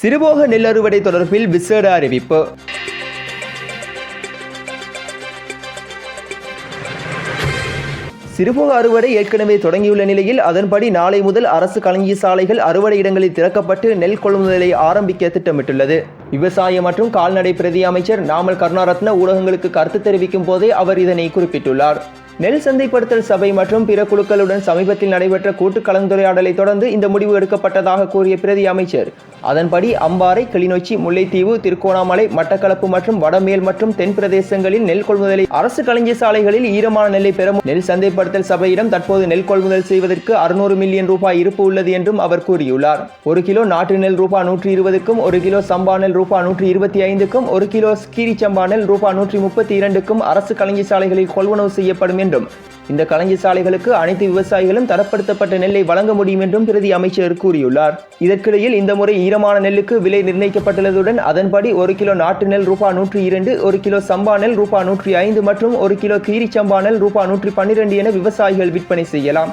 சிறுபோக நெல் அறுவடை தொடர்பில் விசேட அறிவிப்பு. சிறுபோக அறுவடை ஏற்கனவே தொடங்கியுள்ள நிலையில் அதன்படி நாளை முதல் அரசு களஞ்சிய சாலைகள் அறுவடை இடங்களில் திறக்கப்பட்டு நெல் கொள்முதலை ஆரம்பிக்க திட்டமிட்டுள்ளது. விவசாய மற்றும் கால்நடை பிரதி அமைச்சர் நாமல் கருணாரத்ன ஊடகங்களுக்கு கருத்து தெரிவிக்கும் போதே அவர் இதனை குறிப்பிட்டுள்ளார். நெல் சந்தைப்படுத்தல் சபை மற்றும் பிற குழுக்களுடன் சமீபத்தில் நடைபெற்ற கூட்டு கலந்துரையாடலை தொடர்ந்து இந்த முடிவு எடுக்கப்பட்டதாக கூறிய பிரதி அமைச்சர். அதன்படி அம்பாறை கிளிநொச்சி முல்லைத்தீவு திருக்கோணாமலை மட்டக்களப்பு மற்றும் வடமேல் மற்றும் தென் பிரதேசங்களில் நெல் கொள்முதலை அரசு கலைஞர் சாலைகளில் ஈரமான நெல்லை பெற நெல் சந்தைப்படுத்தல் சபையிடம் தற்போது நெல் கொள்முதல் செய்வதற்கு அறுநூறு மில்லியன் ரூபாய் இருப்பு உள்ளது என்றும் அவர் கூறியுள்ளார். ஒரு கிலோ நாட்டு நெல் ரூபாய் நூற்றி இருபதுக்கும் ஒரு கிலோ சம்பா நெல் ரூபாய் நூற்றி இருபத்தி ஐந்துக்கும் ஒரு கிலோ கீரி சம்பா நெல் ரூபாய் நூற்றி முப்பத்தி இரண்டுக்கும் அரசு கலைஞர் சாலைகளில் கொள்வனவு செய்யப்படும் என்றும் இந்த களஞ்சி சாலைகளுக்கு அனைத்து விவசாயிகளும் தரப்படுத்தப்பட்ட நெல்லை வழங்க முடியும் என்றும் பிரதி அமைச்சர் கூறியுள்ளார். இதற்கிடையில் இந்த முறை ஈரமான நெல்லுக்கு விலை நிர்ணயிக்கப்பட்டுள்ளதுடன் அதன்படி ஒரு கிலோ நாட்டு நெல் ரூபா நூற்றி இரண்டு ஒரு கிலோ சம்பா நெல் ரூபா நூற்றி ஐந்து மற்றும் ஒரு கிலோ கீரி சம்பா நெல் ரூபா நூற்றி பன்னிரண்டு என விவசாயிகள் விற்பனை செய்யலாம்.